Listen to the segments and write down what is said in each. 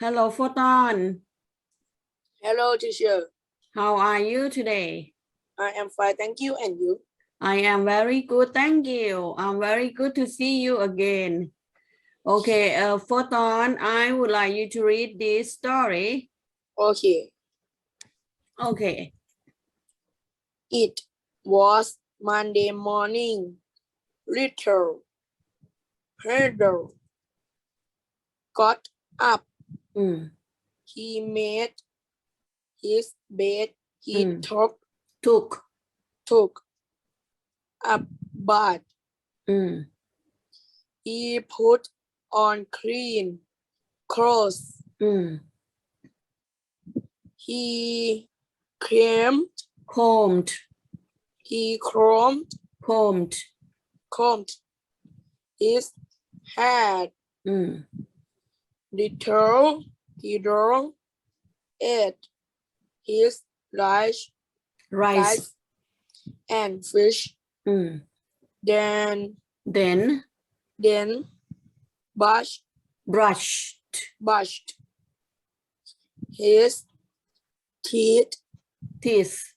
Hello, Photon. Hello, teacher. How are you today? I am fine, thank you. And you? I am very good, thank you. I'm very good to see you again. Okay, uh, Photon, I would like you to read this story. Okay. Okay. It was Monday morning. Little Peter got up. Mm, He made his bed. He Mm. took took. took a bath. Mm, He put on clean clothes. mm, He creamed. combed, He combed combed. combed his hair. Mm, Little Peter ate his rice, rice. rice and fish. Mm, Then, then then brushed, brushed. brushed his teeth, Teeth.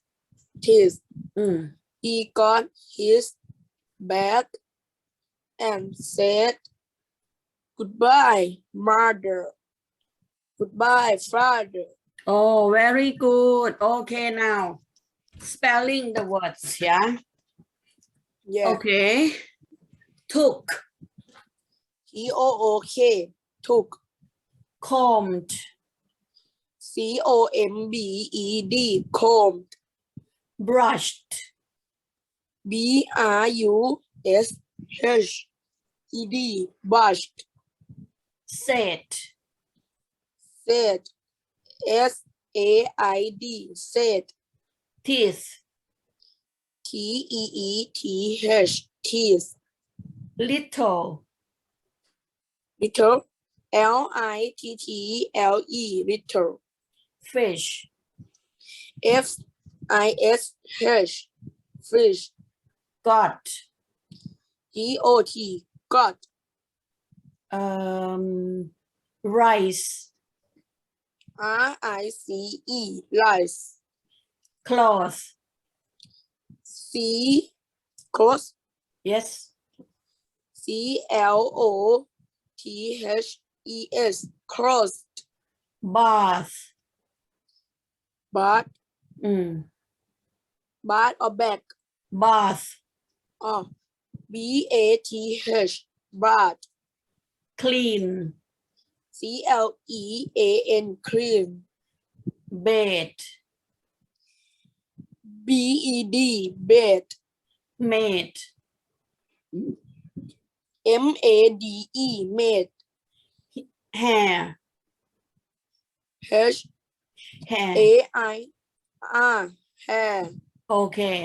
teeth. Mm, He got his bag and said, Goodbye, mother. Goodbye, father. Oh, very good. Okay, now spelling the words, yeah? Yeah. Okay. Took, T O O K. Took. combed, C O M B E D. Combed. brushed, B R U S H E D. Brushed. said, Said. S A I D. Said. teeth, T E E T H. Teeth. little, Little. L I T T L E. Little. fish, F I S H. Fish. got, G O T. Got. um, rice, R I C E. Rice. cloth, C. Close. yes, C L O T H E S. Cross. bath, But. mm, But or back. bath, Oh. B A T H. But. clean, C L E A N. Clean. bed, B E D. Bed. made, M A D E. Made. hair, H hair, A I R. Hair. okay.